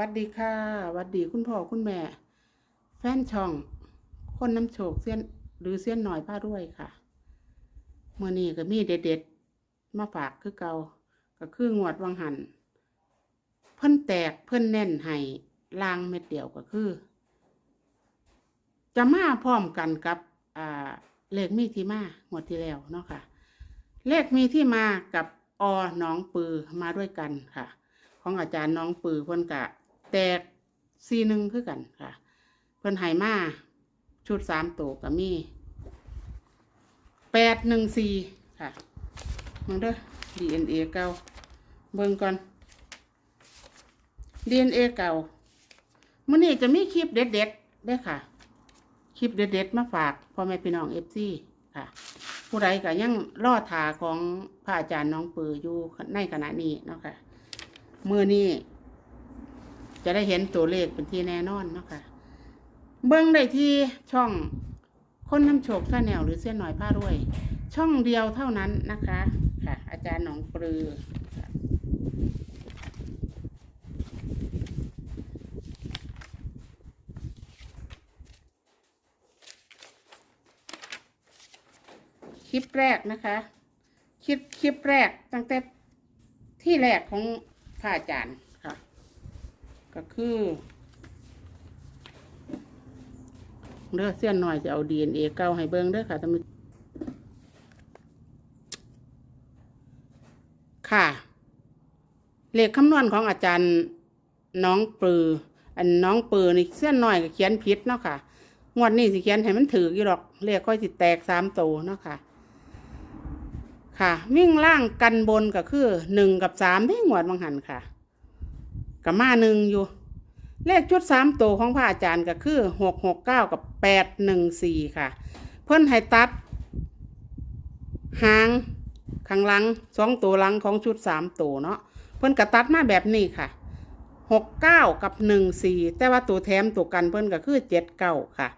วัดดีค่ะวัดดีคุณพ่อคุณแม่ แฟนช่อง คนน้ำโชคเสี้ยนหรือเสี้ยนหน่อยผ้าด้วยค่ะเมื่อนี้ก็มีเด็ดๆ มาฝากคือเกาก็คืองวดวังหัน เพิ่นแตกเพิ่นแน่นให้ลางเม็ดเดียวก็คือ จะมาพร้อมกันกับอ่าเลขมีที่มางวดที่แล้วเนาะค่ะ เลขมีที่มากับอหน้องปือมาด้วยกันค่ะ ของอาจารย์น้องปือเพิ่นกะ แตกซีหนึ่งคือกันค่ะ เพิ่นให้มาชุดสามตัวก็มีแปดหนึ่งสี่ค่ะมึงเด้อ DNA เก่าเบิ่งก่อน DNA เก่ามื้อนี้จะมีคลิปเด็ดๆเด้ค่ะ คลิปเด็ดๆมาฝากพ่อแม่พี่น้องเอฟซีค่ะ ผู้ใดก็ยังรอถาของพระอาจารย์น้องปืออยู่ในขณะนี้เนาะค่ะ มือนี้ จะได้เห็นตัวเลขเป็นที่แน่นอนเนาะค่ะ เบิ้งได้ที่ช่องคนน้ำโชคชาแนลหรือเส้นหน่อยผ้ารวย ช่องเดียวเท่านั้นนะคะค่ะ อาจารย์หนองปลือค่ะคลิปแรกนะคะ คลิปคลิปแรกตั้งแต่ที่แรกของพระอาจารย์ ก็คือเลือเส้นหน่อยจะเอาดีเอ็นเอเก้าให้เบิ้งเด้อค่ะท่านผู้ค่ะ เลขคำนวณของอาจารย์น้องปือ อันน้องปือนี่เส้นหน่อยก็เขียนผิดเนาะค่ะงวดนี้สิเขียนให้มันถืออยู่หรอกเลขค่อยสิแตกสามตัวเนาะค่ะ ค่ะ วิ่งล่างกันบนก็คือหนึ่งกับสามที่งวดบางหันค่ะ กับมาหนึ่งอยู่ เลขชุดสามตัวของพระอาจารย์ก็คือหกหกเก้ากับแปดหนึ่งสี่ค่ะ เพิ่นให้ตัด หางข้างหลังสองตัวหลังของชุดสามตัวเนาะเพิ่นก็ตัดมาแบบนี้ค่ะหกเก้ากับหนึ่งสี่แต่ว่าตัวแถมตัวกันเพิ่นก็คือเจ็ดเก้าค่ะ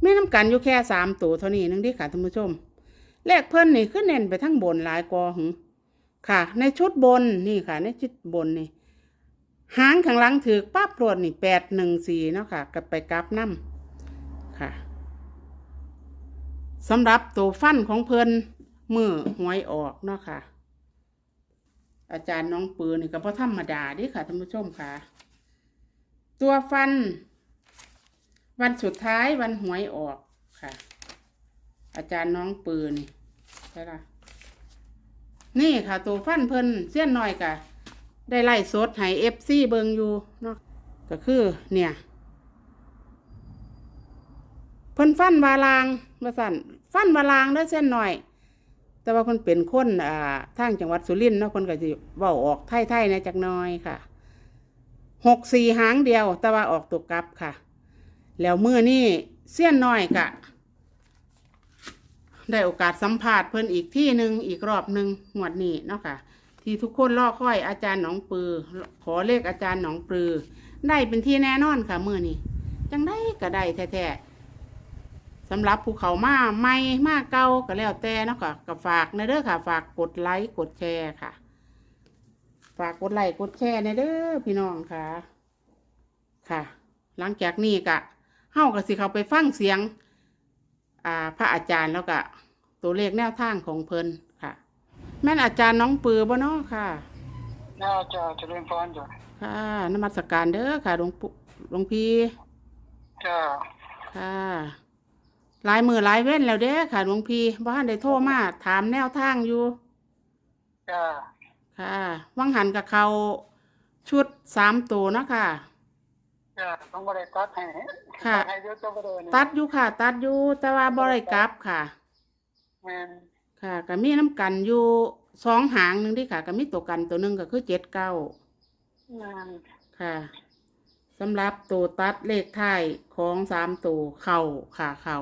ไม่น้ำกันอยู่แค่สามตัวเท่านี้นึงดิค่ะท่านผู้ชม เลขเพิ่นนี่ขึ้นเน้นไปทั้งบนหลายกอหึค่ะ ในชุดบนนี่ค่ะ ในชุดบนนี่ หางข้างหลังถือปั๊บโปรดนี่แปดหนึ่งสี่เนาะค่ะกับไปกราฟน้ำค่ะสำหรับตัวฟันของเพลินมือหวยออกเนาะค่ะ อาจารย์น้องปืนนี่ก็เพราะธรรมดาดิค่ะท่านผู้ชมค่ะ ตัวฟัน วันสุดท้ายวันหวยออกค่ะ อาจารย์น้องปืนนี่ใช่ละนี่ค่ะ ตัวฟันเพลินเสี้ยนหน่อยกะ ได้ไล่สดให้เอฟซีเบิงอยู่เนาะก็คือเนี่ยเพิ่นฟันวาลางว่าสั่นฟันวาลางได้เส้นหน่อย แต่ว่าเพิ่นเป็นคนอ่าทางจังหวัดสุรินทร์เนาะเพิ่นก็สิเว้าออกไทยๆในจักน้อยค่ะหกสี่หางเดียว แต่ว่าออกตัวกลับค่ะ แล้วเมื่อนี่เสี้ยนน้อยกะ ได้โอกาสสัมภาษณ์เพิ่นอีกที่หนึ่งอีกรอบหนึ่งหวดนี้เนาะค่ะ ที่ทุกคนรอคอยอาจารย์หนองปือ ขอเลขอาจารย์หนองปือ ได้เป็นที่แน่นอนค่ะมือนี้จังได้ก็ได้แท้ๆสำหรับภูเขามาไม่มาเก่าก็แล้วแต่เนาะค่ะก็ฝากในเด้อค่ะ ฝากกดไลค์กดแชร์ค่ะ ฝากกดไลค์กดแชร์ในเด้อพี่น้องค่ะ ค่ะ หลังจากนี้ก็เฮาก็สิเขาไปฟังเสียง อ่า พระอาจารย์แล้วก็ตัวเลขแนวทางของเพิ่น แม่นอาจารย์น้องปือบ่เนาะค่ะ น่าจะเจริญพรจ้ะค่ะนมัสการเด้อค่ะหลวงปู่หลวงพี่จ้าค่ะ หลายมือหลายเว้นแล้วเด้อค่ะหลวงพี่บ่ทันได้โทรมาถามแนวทางอยู่ จ้าค่ะวังหันกับเขาชุดสามตัวเนาะค่ะ จ้าต้องบริตัดให้ค่ะ ตัดให้เยอะก็บ่ได้นี่ตัดอยู่ค่ะ ตัดอยู่แต่ว่าบ่ได้กลับค่ะ แม่น ค่ะก็มีน้ำกันอยู่สองหางหนึ่งที่ค่ะก็มีตัวกันตัวหนึ่งก็คือเจ็ดเก้าแม่นค่ะสำหรับตัวตัดเลขท้ายของสามตัวเข่าค่ะเข่า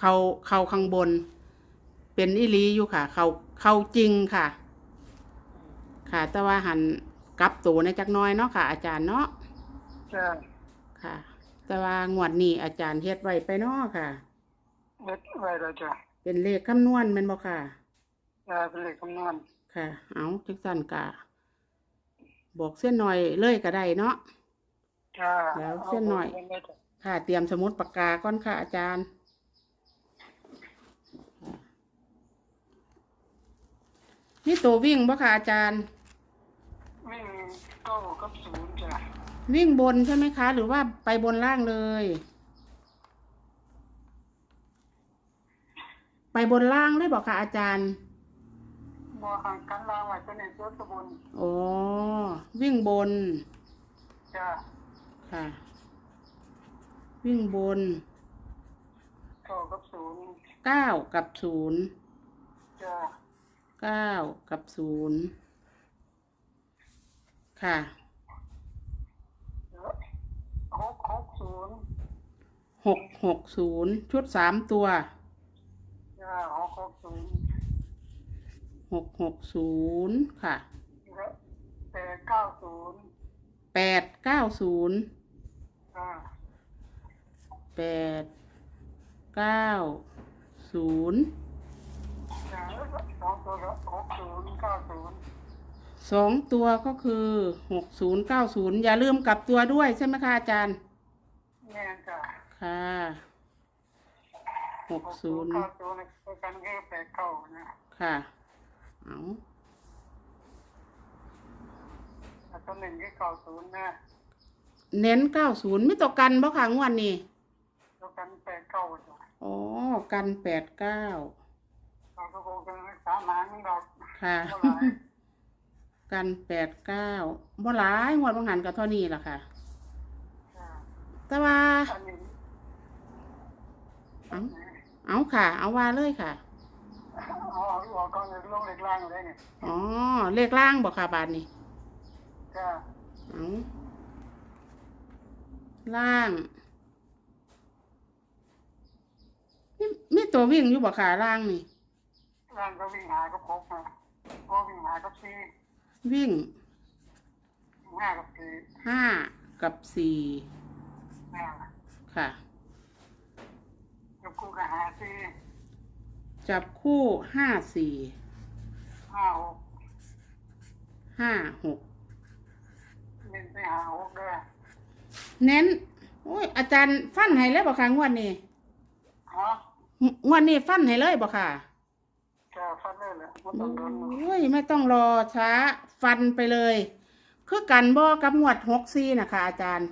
เข่าเข่าข้างบน เป็นอิลีอยู่ค่ะ เข่าเข่าจริงค่ะ ค่ะ แต่ว่าหันกลับตัวในจักหน้อยเนาะค่ะ อาจารย์เนาะจ้าค่ะ แต่ว่างวดนี้อาจารย์เฮ็ดไว้ไปเนาะค่ะเล็ดไว้แล้วจ้ะ เป็นเลขคำนวณแมันบ่ค่ะจ้าเป็นเลขคำนวณค่ะ เอาจักสันกะบอกเส้นหน่อยเลยก็ได้เนาะ จ้าแล้วเส้นหน่อยาไปเลยจ้ะค่ะ เตรียมสมุดปากกาก่อนค่ะ อาจารย์ นี่ตัววิ่งบ่ค่ะอาจารย์ วิ่งเก้ากับศูนย์จ้ะวิ่งบนใช่ไหมคะ หรือว่าไปบนล่างเลย ไปบนล่างเลยบอกค่ะอาจารย์บอห่างกันลางไว้เป็นในตัวตะบนอ๋อวิ่งบนจ้าค่ะ วิ่งบนเก้ากับศูนย์เก้ากับศูนย์จ้าเก้ากับศูนย์ค่ะแล้วหกหกศูนย์หกหกศูนย์ชุดสามตัว จ้าหกหกศูนย์หกหกศูนย์ค่ะแล้วแปดเก้าศูนย์แปดเก้าศูนย์จ้าแปดเก้าศูนย์จ้าแล้วสองตัวก็หกศูนย์เก้าศูนย์สองตัวก็คือหกศูนย์เก้าศูนย์อย่าลืมกลับตัวด้วยใช่ไหมคะอาจารย์แม่นจ้าค่ะ หกหกศูนย์เก้าศูนย์ตัวกันแค่แปดเก้านะค่ะเอาแล้วตัวหนึ่งที่เก้าศูนย์นะเน้นเก้าศูนย์ไม่ตกกันบ่ค่ะงวดนี้ตัวกันแปดเก้าจ้ะอ๋อกันแปดเก้าเราก็คงจะสามหางดอกค่ะ เท่าไหร่กันแปดเก้าบ่หลายงวดบางหันก็เท่านี้ล่ะค่ะ จ้ะแต่ว่าอันนี้ เอา เอาค่ะ เอาว่าเลยค่ะเอาเอาออกก่อนเลยลงเล็กล่างเลยเนี่ยอ๋อเลขล่างบอกค่ะบาทนี้จ้ะเอาล่างนี่มีตัววิ่งอยู่บ่ค่ะล่างนี่ ล่างก็วิ่งหาก็พบนะก็วิ่งหากับสี่วิ่งห้ากับสี่ห้ากับสี่นะค่ะ แล้วกูก็หาสี่จับคู่ห้าสี่ห้าหกห้าหกเน้นไปหาหกเด้อเน้นโอ้ยอาจารย์ฟันให้เลยบ่ค่ะงวดนี้ฮะงวดนี้ฟันให้เลยบ่ค่ะจะฟันเลยแหละไม่ต้องโดนหรอกโอ้ยไม่ต้องรอช้า ฟันไปเลย คือกันบ่กับงวดหกซี่นะคะอาจารย์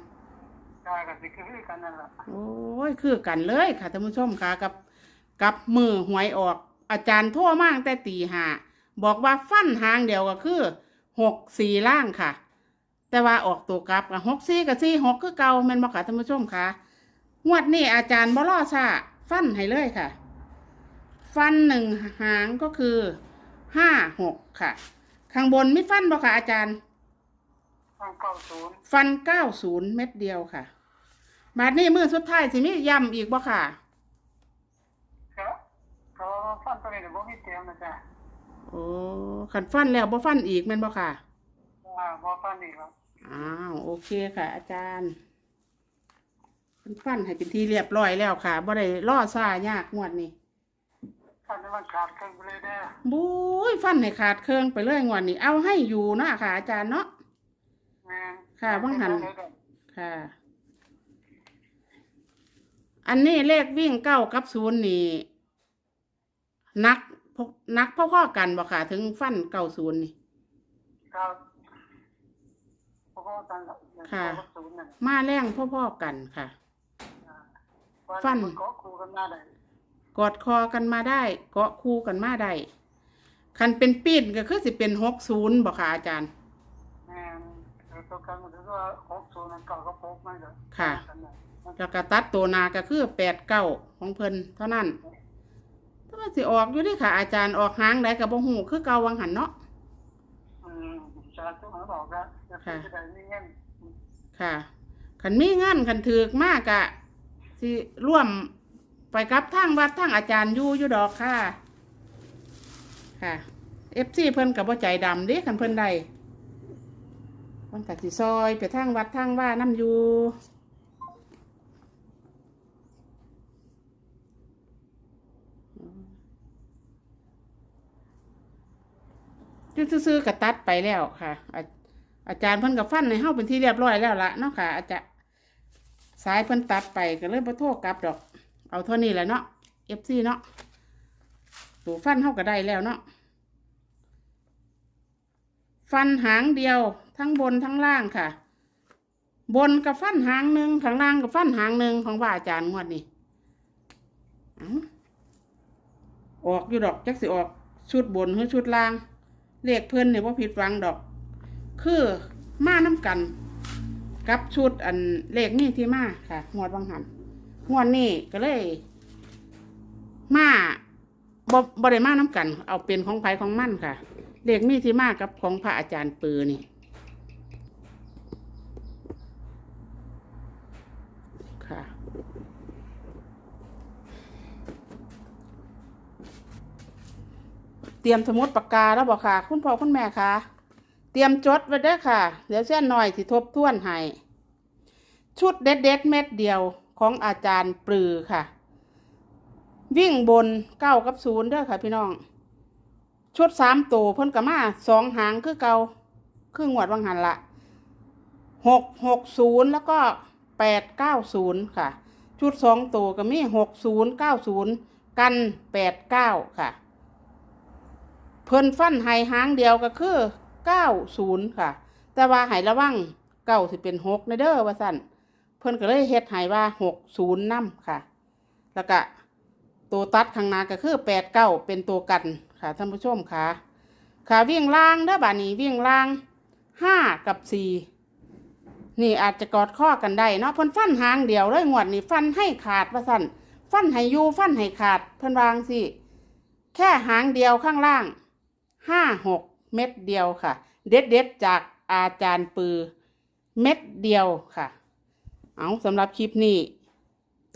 จ้ะกับสิคือกันนั่นแหละโอ้ยคือกันเลยค่ะท่านผู้ชมค่ะกับกับมือหวยออก อาจารย์โทั่วมากแต่ตีหาบอกว่าฟันหางเดียวก็คือหกสี่ล่างค่ะ แต่ว่าออกตัวกลับหกสี่กับสี่หกคือเก่าแม่นบอกค่ะท่านผู้ชมค่ะงวดนี้อาจารย์บ่ล่อซ่าฟันให้เลยค่ะ ฟันหนึ่งหางก็คือห้าหกค่ะ ข้างบนไม่ฟันบ่ค่ะอาจารย์ ฟันเก้าศูนย์ฟันเก้าศูนย์เม็ดเดียวค่ะบาดนี้มือสุดท้ายสิมีย้ำอีกบ่ค่ะก็เขาฟันตัวนี้เดี๋ยวพวกนี้เตรียมนะจ๊ะโอ้ขันฟันแล้วบ่ฟันอีกแม่นบ่ค่ะว่าพอฟันอีกแล้วอ้าวโอเคค่ะ อาจารย์เพิ่นฟันให้เป็นที่เรียบร้อยแล้วค่ะบ่ได้ล่อซ่ายากงวดนี้ฟันให้มันขาดกันไปเลยเด้อบุ้ยฟันให้ขาดเครื่องไปเลยงวดนี้ เอาให้อยู่เนาะค่ะ อาจารย์เนาะแม่น ค่ะว่างหันค่ะ อันนี้เลขวิ่งเก้ากับศูนย์นี่นักพกนักพ่อๆกันบ่ค่ะ ถึงฟันเก้าศูนย์นี่ครับเพราะว่าตอนหลังค่ะเก้าศูนย์น่ะ มาแรงพ่อๆกันค่ะอ่าฟันมันก็ครูกันมาได้กอดคอกันมาได้ เกาะคู่กันมาได้คันเป็นปีนก็คือสิเป็นหกศูนย์บอกค่ะอาจารย์แม่นแต่ตัวกันมันถือว่าหกศูนย์มันเก่าก็พกมันก็ค่ะกันน่ะมันแล้วก็ตัดตัวหนาก็คือแปดเก้าของเพิ่นเท่านั้นถ้าว่าสิออกอยู่เดิค่ะ อาจารย์ออกหางได้กับบ่หูคือเก่าวังหันเนาะอืมชาตุมันบอกแล้วจะเป็นจะได้ไม่เงี้ยค่ะคันมีเงินคันถือกมากอะสิร่วมไปกับทางวัดทางอาจารย์อยู่อยู่ดอกค่ะ ค่ะเอฟซีเพิ่นกับบ่ใจดำเด้คันเพิ่นได้ มันกัสิซอยไปทางวัดทางว่าน้ำอยู่จุดซื้อกับตัดไปแล้วค่ะอาอาจารย์เพิ่นกับฟันในเฮาเป็นที่เรียบร้อยแล้วละเนาะค่ะ อาจารย์สายเพิ่นตัดไปก็เลยบ่โทรกลับดอก เอาเท่านี้แหละเนาะ FC เนาะตัวฟันเฮาก็ได้แล้วเนาะฟันหางเดียว ทั้งบนทั้งล่างค่ะ บนกับฟันหางหนึ่งข้างล่างกับฟันหางหนึ่งของว่าอาจารย์งวดนี้ออกอยู่ดอกจักสิออกชุดบนหรือชุดล่าง เลขเพิ่นเนี่ยว่าผิดหวังดอก คือมาน้ำกัน กับชุดอันเลขนี่ที่มาค่ะงวดบางหันงวดนี้ก็เลย มาบบ่ได้มาน้ำกัน เอาเป็นของไผของมั่นค่ะเลขมีที่มากับของพระอาจารย์ปือนี่ ค่ะ เตรียมสมุดปากกาแล้วบอกค่ะ คุณพ่อคุณแม่ค่ะ เตรียมจดไว้ด้อค่ะ เดี๋ยวเส้นหน่อยสิทบทวนให้ชุดเด็ดเด็ดเม็ดเดียวของอาจารย์ปลือค่ะ วิ่งบนเก้ากับศูนย์เด้อค่ะ พี่น้อง ชุดสามตัวเพิ่นกมาสองหางคือเกาครึ่งหวดวังหันละหกหกศูนย์แล้วก็ แปดเก้าศูนย์ค่ะ ชุดสองตัวก็มีหกศูนย์เก้าศูนย์กันแปดเก้าค่ะ เพิ่นฟันไห้หางเดียวก็คือเก้าศูนย์ค่ะ แต่ว่าไห้ระวังเก้าสิเป็นหกในเด้อว่าสั่นเพิ่นก็เลยเฮ็ดไห้ว่าหกศูนย์นำค่ะ แล้วก็ตัวตัดข้างหน้าก็คือแปดเก้าเป็นตัวกันค่ะท่านผู้ชมค่ะค่ะวิ่งล่างเด้อบานี้วิ่งล่างห้ากับสี่ นี่อาจจะกอดข้อกันได้เนาะเพิ่นฟันหางเดียวเลยงวดนี้ฟันให้ขาดว่าสั่นฟันให้ยูฟันให้ขาดเพิ่นวางสิแค่หางเดียวข้างล่างห้าหกเม็ดเดียวค่ะ เด็ดเด็ดจากอาจารย์ปือ เม็ดเดียวค่ะ เอาสำหรับคลิปนี้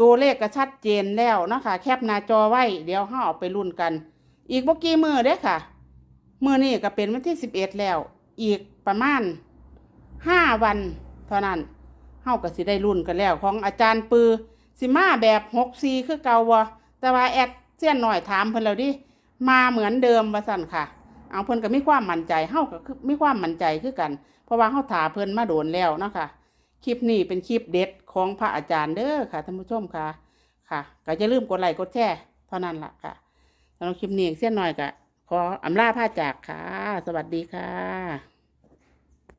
ตัวเลขก็ชัดเจนแล้วนะคะแคปหน้าจอไว้ เดี๋ยวห้าออกไปรุ่นกัน อีกบ่กี่มือเด้อค่ะ มือนี้ก็เป็นวันที่สิบเอ็ดแล้ว อีกประมาณห้าวัน เท่านั้นเฮาก็สิได้รุ่นกันแล้ว ของอาจารย์ปือสิมาแบบหกซีคือเก่าวะแต่ว่าแอดเสี้ยนหน่อยถามเพิ่นแล้วดิมาเหมือนเดิมว่าสั่นค่ะ เอาเพิ่นก็มีความมั่นใจเฮาก็คือมีความมั่นใจคือกัน เพราะว่าเฮาถาเพิ่นมาโดนแล้วเนาะค่ะคลิปนี้เป็นคลิปเด็ดของพระอาจารย์เด้อค่ะท่านผู้ชมค่ะค่ะก็อย่าลืมกดไลค์กดแชร์เท่านั้นล่ะค่ะสำหรับคลิปนี้เสี้ยนหน่อยก็ขออำลาพระจากค่ะ สวัสดีค่ะ